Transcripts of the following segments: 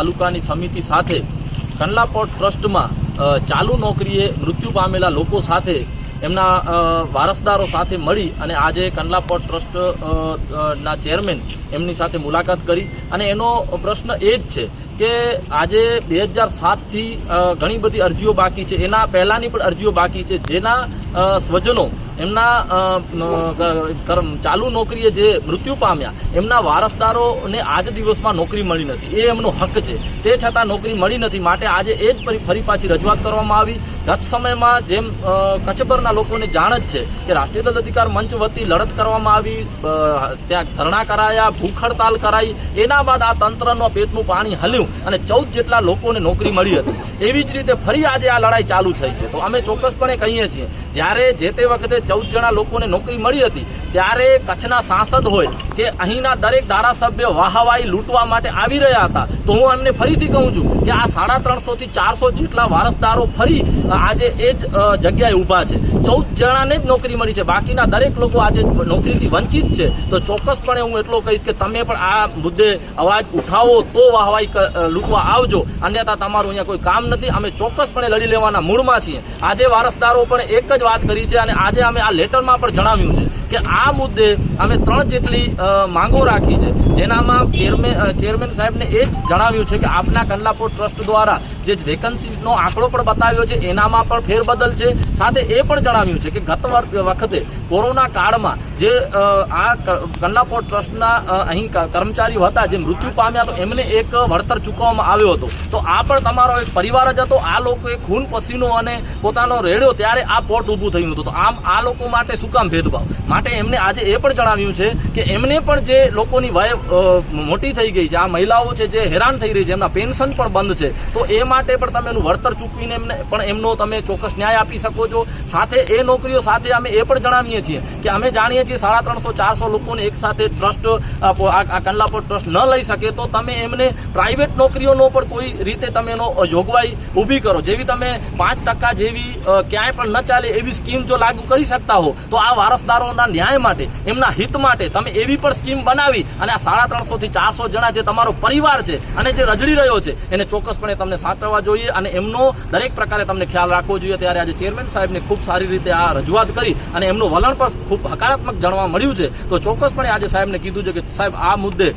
તાલુકાની સમિતિ સાથે કંડલા ટ્રસ્ટમાં ચાલુ નોકરીએ મૃત્યુ પામેલા લોકો સાથે એમના વારસદારો સાથે મળી અને આજે કંડલા પોર્ટ ટ્રસ્ટ ના ચેરમેન એમની સાથે મુલાકાત કરી. અને એનો પ્રશ્ન એ જ છે કે આજે બે હજાર સાતથી ઘણી બધી અરજીઓ બાકી છે. એના પહેલાંની પણ અરજીઓ બાકી છે. જેના સ્વજનો એમના ચાલુ નોકરીએ જે મૃત્યુ પામ્યા, એમના વારસદારોને આજ દિવસમાં નોકરી મળી નથી. એ એમનો હક છે. તે છતાં નોકરી મળી નથી. માટે આજે એ જ ફરી પાછી રજૂઆત કરવામાં આવી. ગત સમયમાં જેમ કચ્છભરના લોકોને જાણ જ છે કે રાષ્ટ્રીય દળ અધિકાર મંચ વતી લડત કરવામાં આવી ત્યાં ધરણા કરાયા ભૂખ હડતાલ કરાઈ. એના બાદ આ તંત્રનો પેટનું પાણી હલ્યું અને ચૌદ જેટલા લોકોને નોકરી મળી હતી. એવી જ રીતે ફરી આજે આ લડાઈ ચાલુ થઈ છે. તો અમે ચોક્કસપણે કહીએ છીએ જ્યારે જે તે વખતે ચૌદ જણા લોકોને નોકરી મળી હતી, ત્યારે કચ્છના સાંસદ હોય કે અહીંના દરેક ધારાસભ્ય વાહવાઈ લૂંટવા માટે આવી રહ્યા હતા, તો હું એમને ફરીથી કહું છું કે આ સાડા ત્રણસોથી ચારસો જેટલા વારસદારો ફરી આજે એ જ જગ્યાએ ઊભા છે. ચૌદ જણાને જ નોકરી મળી છે. બાકીના દરેક લોકો આજે નોકરીથી વંચિત છે. તો ચોક્કસપણે હું એટલો કહીશ કે તમે પણ આ મુદ્દે અવાજ ઉઠાવો તો વાહવાઈ લૂંટવા આવજો. અન્યથા તમારું અહીંયા કોઈ કામ નથી. અમે ચોક્કસપણે લડી લેવાના મૂળમાં છીએ. આજે વારસદારો પણ એક જ વાત કરી છે અને આજે અમે આ લેટરમાં પણ જણાવ્યું છે કે આ મુદ્દે અમે ત્રણ જેટલી માંગો રાખી છે. જેનામાં ચેરમેન ચેરમેન સાહેબને એ જ જણાવ્યું છે કે આપના કંડલાપોર ટ્રસ્ટ દ્વારા જે વેકન્સીનો આંકડો પણ બતાવ્યો છે, એનામાં પણ ફેરબદલ છે. સાથે એ પણ જણાવ્યું છે કે ગત વખતે કોરોના કાળમાં જે આ ક- કંડલાપોર ટ્રસ્ટના અહીં કર્મચારીઓ હતા, જે મૃત્યુ પામ્યા તો એમને એક વળતર ચૂકવવામાં આવ્યો હતો. તો આ પણ તમારો એક પરિવાર જ હતો, આ લોકોએ ખૂન પસીનો અને પોતાનો રેડ્યો ત્યારે આ પોર્ટ ઊભું થયું હતું તો આમ આ લોકો માટે શું કામ ભેદભાવ? માટે એમને આજે એ પણ જણાવ્યું છે કે એમને પણ જે લોકોની વય મોટી થઈ ગઈ છે, આ મહિલાઓ છે જે હેરાન થઈ રહી છે, એમના પેન્શન પણ બંધ છે. તો એ માટે પણ તમે એનું વળતર ચૂકવીને એમને પણ એમનો તમે ચોક્કસ ન્યાય આપી શકો છો. સાથે એ નોકરીઓ સાથે અમે એ પણ જણાવીએ છીએ કે અમે જાણીએ છીએ સાડા ત્રણસો, ચારસો લોકોને એક સાથે ટ્રસ્ટ આ કંડલાપોર ટ્રસ્ટ ન લઈ શકે, તો તમે એમને પ્રાઇવેટ નોકરીઓનો પણ કોઈ રીતે તમે એનો જોગવાઈ ઊભી કરો. જેવી તમે પાંચ ટકા જેવી ક્યાંય પણ ન ચાલે એવી સ્કીમ જો લાગુ કરી શકતા હો, તો આ વારસદારોના ન્યાય માટે, એમના હિત માટે તમે એવી પણ સ્કીમ બનાવી અને આ સાડા ત્રણસોથી ચારસો જણા જે તમારો પરિવાર છે અને જે રજડી રહ્યો છે, એને ચોક્કસપણે તમને સાચવવા જોઈએ અને એમનો દરેક પ્રકારે તમને ખ્યાલ રાખવો જોઈએ. ત્યારે આજે ચેરમેન સાહેબને ખૂબ સારી રીતે આ રજૂઆત કરી અને એમનું વલણ પણ ખૂબ હકારાત્મક જાણવા મળ્યું છે. તો ચોક્કસપણે આજે સાહેબને કીધું છે કે સાહેબ, આ મુદ્દે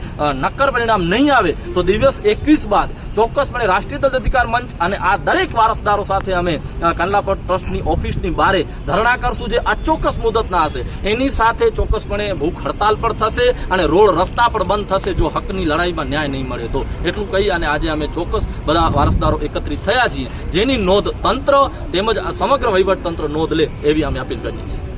નક્કર પરિણામ નહીં આવે તો દિવસ એકવીસ બાદ ચોક્કસપણે રાષ્ટ્રીય દળ અધિકાર મંચ અને આ દરેક વારસદારો સાથે અમે કંડલાપર ટ્રસ્ટની ઓફિસની બારે ધરણા કરશું જે અચોક્કસ મુદતના હશે. એની સાથે ચોક્કસપણે ભૂખ હડતાલ પણ થશે અને રોડ રસ્તા પણ બંધ થશે જો હકની લડાઈમાં ન્યાય નહીં મળે તો. એટલું કહી અને આજે અમે ચોક્કસ બધા વારસદારો એકત્રિત થયા છીએ. જેની નોંધ તંત્ર તેમજ સમગ્ર વહીવટ તંત્ર નોંધ લે એવી અમે અપીલ કરીએ છીએ.